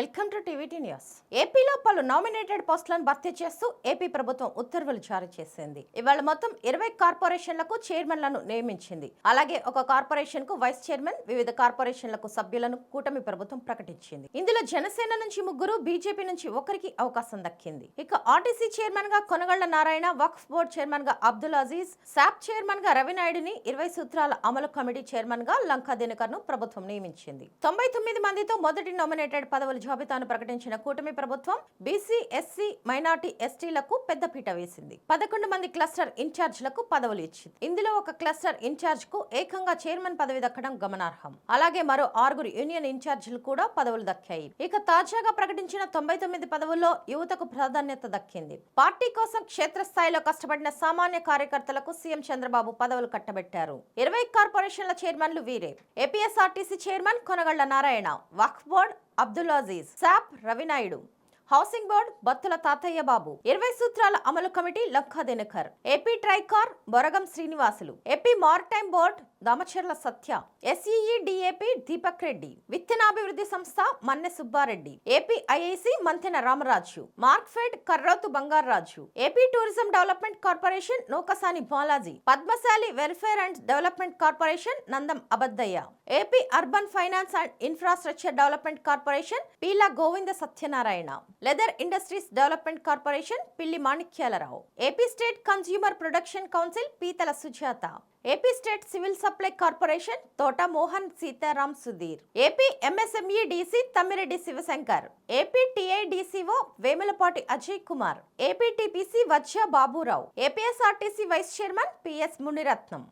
Welcome TVT news. ఏపీలో పలు nominated పోస్టులను భర్తీ చేస్తూ ఏపీ ప్రభుత్వం ఉత్తర్వులు జారీ చేసింది. ఇవాళ మొత్తం ఇరవై కార్పొరేషన్లకు చైర్మన్లను నియమించింది. అలాగే ఒక కార్పొరేషన్కు వైస్ చైర్మన్ వివిధ కార్పొరేషన్లకు సభ్యులను కూటమి ప్రభుత్వం ప్రకటించింది. ఇందులో జనసేన నుంచి ముగ్గురు బీజేపీ నుంచి ఒకరికి అవకాశం దక్కింది. ఇక ఆర్టీసీ చైర్మన్గా కొనగళ్ళ నారాయణ వక్ఫ్ బోర్డు చైర్మన్గా అబ్దుల్ అజీజ్ శాప్ చైర్మన్గా రవినాయుడిని ఇరవై సూత్రాల అమలు కమిటీ చైర్మన్గా లంకా దినకర్ను ప్రభుత్వం నియమించింది. తొంభై తొమ్మిది మందితో మొదటి నామినేటెడ్ పదవుల జాబితాను ప్రకటించిన కూటమి ప్రభుత్వం బీసీ ఎస్సీ మైనార్టీ ఎస్టీలకు పెద్దపీట వేసింది. పదకొండు మంది క్లస్టర్ ఇన్ఛార్జ్లకు పదవులు ఇచ్చింది. ఇందులో ఒక క్లస్టర్ ఇన్ఛార్జ్కు ఏకంగా చైర్మన్ పదవి దక్కడం గమనార్హం. అలాగే మరో ఆరుగురు యూనియన్ ఇన్ఛార్జీలు కూడా పదవులు దక్కాయి. ఇక తాజాగా ప్రకటించిన తొంభై తొమ్మిది పదవుల్లో యువతకు ప్రాధాన్యత దక్కింది. పార్టీ కోసం క్షేత్రస్థాయిలో కష్టపడిన సామాన్య కార్యకర్తలకు సీఎం చంద్రబాబు పదవులు కట్టబెట్టారు. ఇరవై కార్పొరేషన్ల చైర్మన్లు వీరే. APSRTC chairman Konagalla Narayana. Waqf board Abdul Aziz SAAP Ravinaidu. Housing board Battula Tatayya Babu. ఇరవై సూత్రాల అమలు committee Lakka Dinakar. AP Tricor Boragam Srinivasulu. AP maritime board Damacharla Satya. SEE DAP Deepak Reddy. విత్తనాభివృద్ధి సంస్థ Manne Subbareddy. AP IIC Mantena Ramaraju. Markfed Karrotu Bangaraju AP tourism development corporation Nukasani Balaji. Padmashali welfare and development corporation Nandam Abaddayya. AP urban finance and infrastructure development corporation Peela Govinda Satyanarayana. Leather industries development corporation Pilli Manikyalarao AP state consumer production council Peethala Sujatha AP state civil supply corporation Thota Mohan Sitaram Sudheer AP MSME DC Tammireddy Sivashankar AP TIDCO Vemulapati Ajay Kumar AP TPC Vajja Baburao APSRTC vice chairman PS Muniratnam